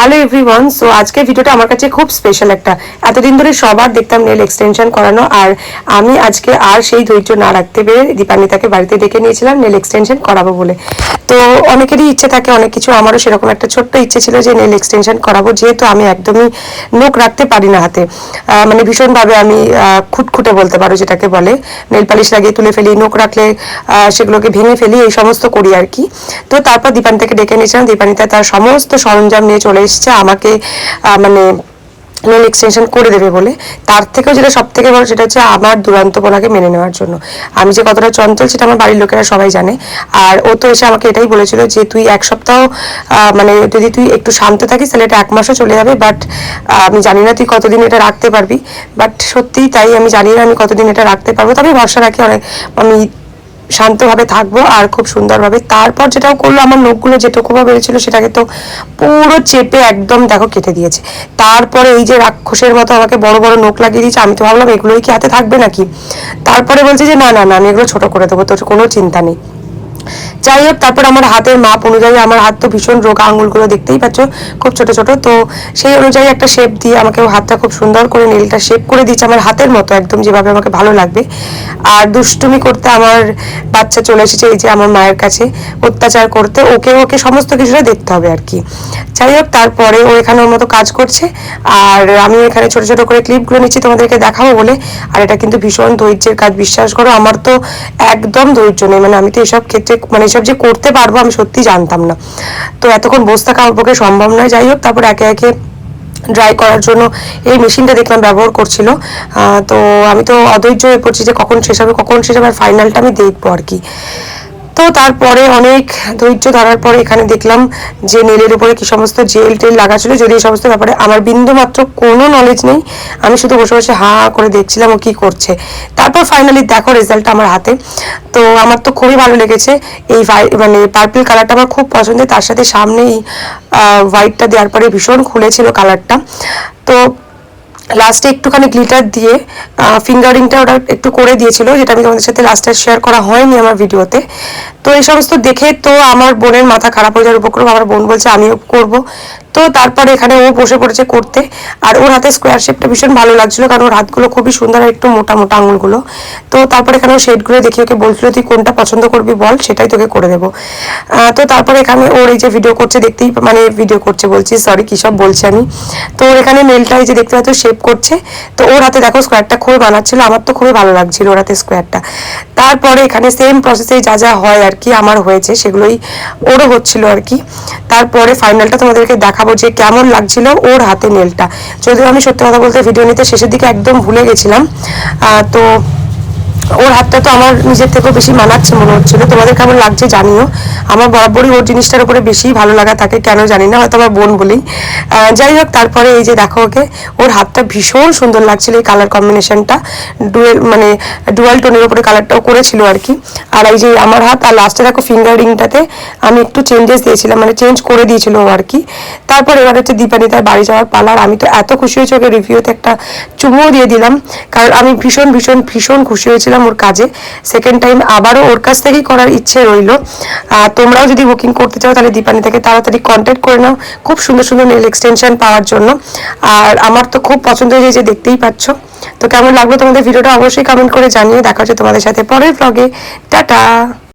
Hello everyone so আজকে ভিডিওটা আমার কাছে খুব স্পেশাল একটা। এতদিন ধরে সবার দেখতাম নেল এক্সটেনশন করানো, আর আমি আজকে আর সেই ধৈর্য না রাখতে পেরে দীপান্বিতাকে বাড়িতে ডেকে নিয়েছিলাম নেল এক্সটেনশন করাবো বলে। তো অনেকেরই ইচ্ছে থাকে, অনেক কিছু। আমারও সেরকম একটা ছোট্ট ইচ্ছে ছিল যে নেল এক্সটেনশন করাবো, যেহেতু আমি একদমই নোখ রাখতে পারি না হাতে। মানে ভীষণভাবে আমি খুটখুটে বলতে পারো যেটাকে বলে। নেল পালিশ লাগিয়ে তুলে ফেলি, নোখ রাখলে সেগুলোকে ভেঙে ফেলি, এই সমস্ত করি আর কি। তো তারপর দীপান্বিতাকে ডেকে নিয়েছিলাম দীপান্বিতা তার সমস্ত সরঞ্জাম নিয়ে চলে এসেছে। আমাকে মানে নেল এক্সটেনশন করে দেবে বলে, তার থেকেও যেটা সব থেকে বড় সেটা হচ্ছে আমার দুরন্তপনাকে মেনে নেওয়ার জন্য। আমি যে কতটা চঞ্চল সেটা আমার বাড়ির লোকেরা সবাই জানে। আর ও তো এসে আমাকে এটাই বলেছিল যে, তুই এক সপ্তাহ মানে যদি তুই একটু শান্ত থাকিস, তাহলে এটা এক মাসও চলে যাবে বাট আমি জানি না তুই কতদিন এটা রাখতে পারবি। বাট সত্যিই তাই, আমি জানি না আমি কতদিন এটা রাখতে পারব। তবে ভরসা রাখি, অনেক, আমি শান্তভাবে থাকব আর খুব সুন্দরভাবে। তারপর যেটাও করল, আমার নখগুলো যেটুকুভাবে বেড়েছিল সেটাকে তো পুরো চেপে একদম দেখো কেটে দিয়েছে। তারপরে এই যে রাক্ষসের মতো আমাকে বড় বড় নখ লাগিয়ে দিয়েছে, আমি তো ভাবলাম এগুলোই কি হাতে থাকবে নাকি? তারপরে বলছে যে, না না না, আমি এগুলো ছোট করে দেবো, তোর কোনো চিন্তা নেই। যাই হোক, তারপর আমার হাতের মাপ অনুযায়ী আমার হাত তো ভীষণ রোগা আঙুলগুলো দেখতেই পাচ্ছ, খুব ছোট ছোট, তো সেই অনুযায়ী একটা শেপ দিয়ে আমাকে হাতটা খুব সুন্দর করে নীলটা শেপ করে দিয়েছে আমার হাতের মতো একদম যেভাবে আমাকে ভালো লাগবে। আর দুষ্টুমি করতে আমার বাচ্চা চলে এসেছে, এই যে আমার মায়ের কাছে, অত্যাচার করতে, ওকে ওকে সমস্ত কিছুটা দেখতে হবে আর কি। যাই হোক, তারপরে ও এখানে ওর মতো কাজ করছে, আর আমি এখানে ছোট ছোট করে ক্লিপগুলো নিচ্ছি, তোমাদেরকে দেখাবো বলে, আর এটা কিন্তু ভীষণ ধৈর্যের কাজ, বিশ্বাস করো, আমার তো একদম ধৈর্য নেই মানে আমি তো এসব ক্ষেত্রে মানে এসব যে করতে পারব আমি সত্যি জানতাম না। তো এতক্ষণ বসে থাকা আমার পক্ষে সম্ভব নয়। যাই হোক, তারপর একে একে ড্রাই করার জন্য এই মেশিনটা দেখলাম ব্যবহার করছিল। তো আমি তো অধৈর্য হয়ে পড়ছি যে কখন শেষ হবে, কখন শেষ হবে, আর ফাইনালটা আমি দেখব আর কি। তো তারপরে অনেক ধৈর্য ধরার পরে এখানে দেখলাম যে নেলের উপরে কি সমস্ত জেল টেল লাগা ছিল, যদি এই সমস্ত ব্যাপারে আমার বিন্দু মাত্র কোনো নলেজ নেই। আমি শুধু বসে বসে হা করে দেখছিলাম ও কি করছে। তারপর ফাইনালি দেখো রেজাল্টটা আমার হাতে। তো আমার তো খুবই ভালো লেগেছে। এই মানে পার্পল কালারটা আমার খুব পছন্দের। তার সাথে সামনেই হোয়াইটটা দেওয়ার পরে ভীষণ খুলেছিল কালারটা তো লাস্টে একটুখানি গ্লিটার দিয়ে ফিঙ্গারিংটা ওটা একটু করে দিয়েছিল, যেটা আমি তোমাদের সাথে লাস্টে শেয়ার করা হয়নি আমার ভিডিওতে তো এই সমস্ত দেখে তো আমার বোনের মাথা খারাপ হয়ে যাওয়ার উপক্রম আমার বোন বলছে, আমিও করব। তো তারপরে এখানে ও বসে পড়েছে করতে। আর ওর হাতে স্কোয়ার শেপটা ভীষণ ভালো লাগছিল কারণ ওর হাতগুলো খুবই সুন্দর আর একটু মোটা মোটা আঙুলগুলো। তো তারপরে এখানে শেডগুলো দেখে ওকে বলছিল, তুই কোনটা পছন্দ করবি বল, সেটাই তোকে করে দেবো। তো তারপরে এখানে ওর এই যে ভিডিও করছে, দেখতেই মানে ভিডিও করছে বলছি সরি কী সব বলছি আমি? তো ওর এখানে মেলটা এই যে দেখতে পাচ্ছ শেপ করছে। তো ওর হাতে দেখো স্কোয়ারটা খুবই বানাচ্ছিল, আমার তো খুবই ভালো লাগছিল ওর হাতে স্কোয়ারটা তারপরে এখানে সেম প্রসেসে যা যা হয় আর কি, আমার হয়েছে, সেগুলোই ওরও হচ্ছিল আর কি। তারপরে ফাইনালটা তোমাদেরকে দেখাবো যে কেমন লাগছিল ওর হাতে নেলটা যদিও আমি সত্যি কথা বলতে ভিডিও নিতে শেষের দিকে একদম ভুলে গেছিলাম। তো ওর হাতটা তো আমার নিজের থেকেও বেশি মানাচ্ছে মনে হচ্ছিল। তোমাদের কেমন লাগছে জানিও। আমার বরাবরই ওর জিনিসটার উপরে বেশি ভালো লাগা থাকে কেন জানি না হয়তো আমার বোন বলি। আহ, যাই হোক তারপরে এই যে দেখো ওকে ওর হাতটা ভীষণ সুন্দর লাগছিল এই কালার কম্বিনেশনটা ডুয়েল মানে ডুয়াল টোনের উপরে কালারটাও করেছিল আর কি। আর এই যে আমার হাত আর লাস্টে দেখো ফিঙ্গার রিংটাতে আমি একটু চেঞ্জেস দিয়েছিলাম মানে চেঞ্জ করে দিয়েছিল ও আর কি। তারপর এবার হচ্ছে দীপানি তার বাড়ি যাওয়ার পালার। আমি তো এত খুশি হয়েছি ওকে রিভিউতে একটা চুমুও দিয়ে দিলাম। কারণ আমি ভীষণ ভীষণ ভীষণ খুশি হয়েছিলাম। ওর কাজে। সেকেন্ড টাইম আবারও ওর কাছ থেকেই করার ইচ্ছে রইল। তোমরাও যদি বুকিং করতে চাও তাহলে দীপানি থেকে তাড়াতাড়ি কন্ট্যাক্ট করে নাও। খুব সুন্দর সুন্দর নেল এক্সটেনশন পাওয়ার জন্য। আর আমার তো খুব পছন্দ হয়েছে যে দেখতেই পাচ্ছ। তো কেমন লাগল তোমাদের ভিডিওটা অবশ্যই কমেন্ট করে জানিয়ে দেখা হচ্ছে তোমাদের সাথে পরের ব্লগে টাটা!